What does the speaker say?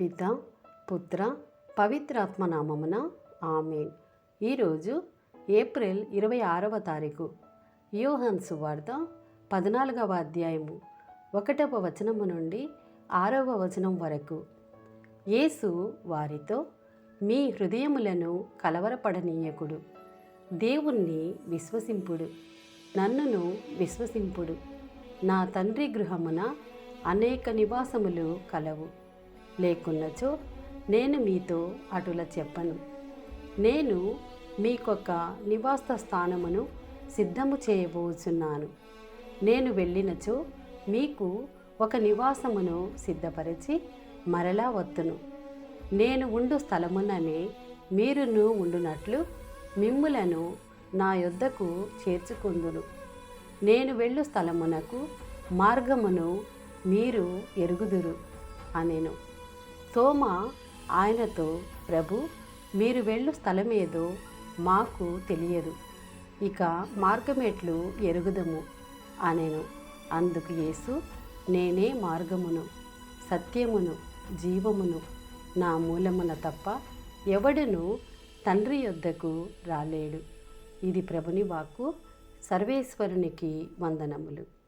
పిత పుత్ర పవిత్రాత్మ నామమున ఆమెన్. ఈరోజు ఏప్రిల్ ఇరవై ఆరవ తారీఖు. యోహన్ సువార్త పద్నాలుగవ అధ్యాయము ఒకటవ వచనము నుండి ఆరవ వచనం వరకు. యేసు వారితో మీ హృదయములను కలవరపడనీయకుడు. దేవుణ్ణి విశ్వసింపుడు. నన్నును విశ్వసింపుడు. నా తండ్రి గృహమున అనేక నివాసములు కలవు. లేకున్నచో నేను మీతో అటుల చెప్పను. నేను మీకొక నివాస స్థానమును సిద్ధము చేయబోచున్నాను. నేను వెళ్ళినచో మీకు ఒక నివాసమును సిద్ధపరిచి మరలా వత్తును. నేను ఉండు స్థలముననే మీరును ఉండునట్లు మిమ్ములను నా యొద్దకు చేర్చుకుందును. నేను వెళ్ళు స్థలమునకు మార్గమును మీరు ఎరుగుదురు అనెను. తోమ ఆయనతో ప్రభు మీరు వెళ్ళు స్థలమేదో మాకు తెలియదు. ఇక మార్గమెట్లు ఎరుగుదము అనెను. అందుకు యేసు నేనే మార్గమును సత్యమును జీవమును నా మూలమున తప్ప ఎవడును తండ్రి యొద్దకు రాలేడు. ఇది ప్రభుని వాక్కు. సర్వేశ్వరునికి వందనములు.